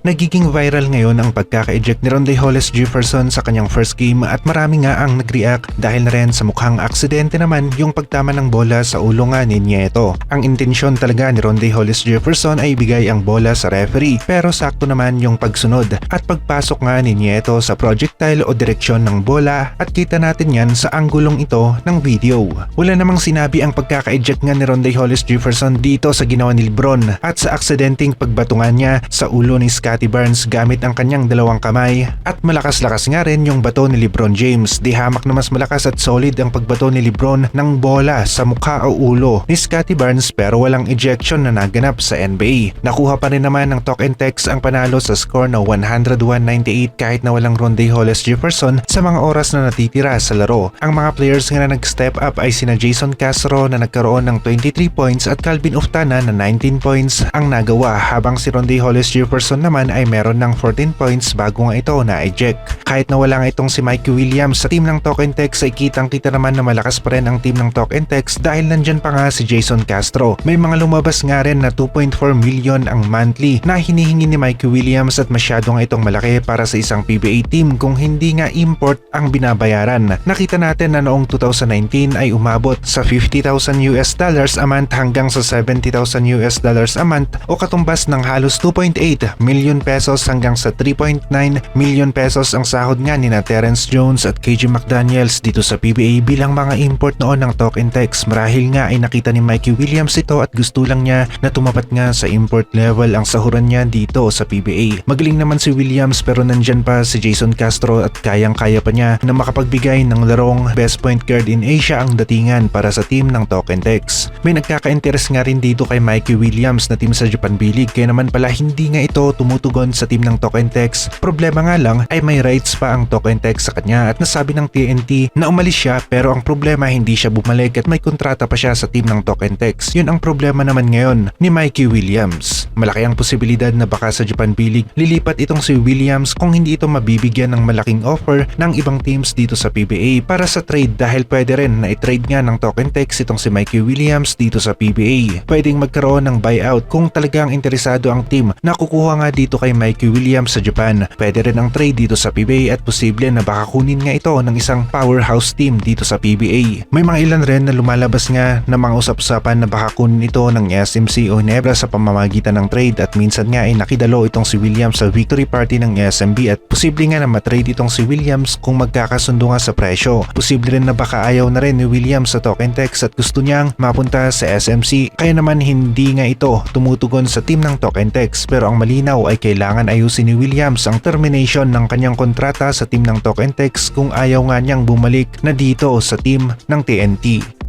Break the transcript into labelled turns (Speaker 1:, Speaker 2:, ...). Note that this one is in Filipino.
Speaker 1: Nagiging viral ngayon ang pagkaka-eject ni Ronde Hollis Jefferson sa kanyang first game at marami nga ang nag-react dahil na rin sa mukhang aksidente naman yung pagtama ng bola sa ulo nga ni Nieto. Ang intensyon talaga ni Ronde Hollis Jefferson ay ibigay ang bola sa referee pero sakto naman yung pagsunod at pagpasok nga ni Nieto sa projectile o direksyon ng bola at kita natin yan sa anggulong ito ng video. Wala namang sinabi ang pagkaka-eject nga ni Ronde Hollis Jefferson dito sa ginawa ni Lebron at sa aksidenteng pagbatungan niya sa ulo ni Scottie Barnes gamit ang kanyang dalawang kamay at malakas-lakas nga rin yung bato ni Lebron James. Di hamak na mas malakas at solid ang pagbato ni Lebron ng bola sa mukha o ulo ni Scottie Barnes pero walang ejection na naganap sa NBA. Nakuha pa rin naman ng talk and text ang panalo sa score na 101-98 kahit na walang Ronde Hollis Jefferson sa mga oras na natitira sa laro. Ang mga players nga na nag-step up ay sina Jason Castro na nagkaroon ng 23 points at Calvin Uftana na 19 points ang nagawa habang si Ronde Hollis Jefferson naman ay meron ng 14 points bago nga ito na-eject. Kahit na wala nga itong si Mikey Williams sa team ng Talk and Text ay kitang kita naman na malakas pa rin ang team ng Talk and Text dahil nandyan pa nga si Jason Castro. May mga lumabas nga rin na 2.4 million ang monthly na hinihingi ni Mikey Williams at masyado nga itong malaki para sa isang PBA team kung hindi nga import ang binabayaran. Nakita natin na noong 2019 ay umabot sa 50,000 US dollars a month hanggang sa 70,000 US dollars a month o katumbas ng halos 2.8 million pesos hanggang sa 3.9 million pesos ang sahod nga ni na Terence Jones at KJ McDaniels dito sa PBA bilang mga import noon ng Talk and Text. Marahil nga ay nakita ni Mikey Williams ito at gusto lang niya na tumapat nga sa import level ang sahuran niya dito sa PBA. Magaling naman si Williams pero nandyan pa si Jason Castro at kayang-kaya pa niya na makapagbigay ng larong best point guard in Asia ang datingan para sa team ng Talk and Text. May nagkaka-interest nga rin dito kay Mikey Williams na team sa Japan B-League kaya naman pala hindi nga ito tumutugon sa team ng Text. Problema nga lang ay may rights pa ang Text sa kanya at nasabi ng TNT na umalis siya pero ang problema hindi siya bumalik at may kontrata pa siya sa team ng Text. Yun ang problema naman ngayon ni Mikey Williams. Malaki ang posibilidad na baka sa Japan B-League lilipat itong si Williams kung hindi ito mabibigyan ng malaking offer ng ibang teams dito sa PBA para sa trade dahil pwede rin na i-trade nga ng Text itong si Mikey Williams dito sa PBA. Pwedeng magkaroon ng buyout kung talagang interesado ang team na kukuha nga dito kay Mikey Williams sa Japan. Pwede rin ang trade dito sa PBA at posible na baka kunin nga ito ng isang powerhouse team dito sa PBA. May mga ilan rin na lumalabas nga na mga usap-usapan na baka kunin ito ng SMC o Nebra sa pamamagitan ng trade at minsan nga ay nakidalo itong si Williams sa victory party ng SMB at posible nga na matrade itong si Williams kung magkakasundo nga sa presyo. Posible rin na baka ayaw na rin ni Williams sa token text at gusto niyang mapunta sa SMC kaya naman hindi nga ito tumutugon sa team ng token text pero ang malinaw ay kailangan ayusin ni Williams ang termination ng kanyang kontrata sa team ng token text kung ayaw nga niyang bumalik na dito sa team ng TNT.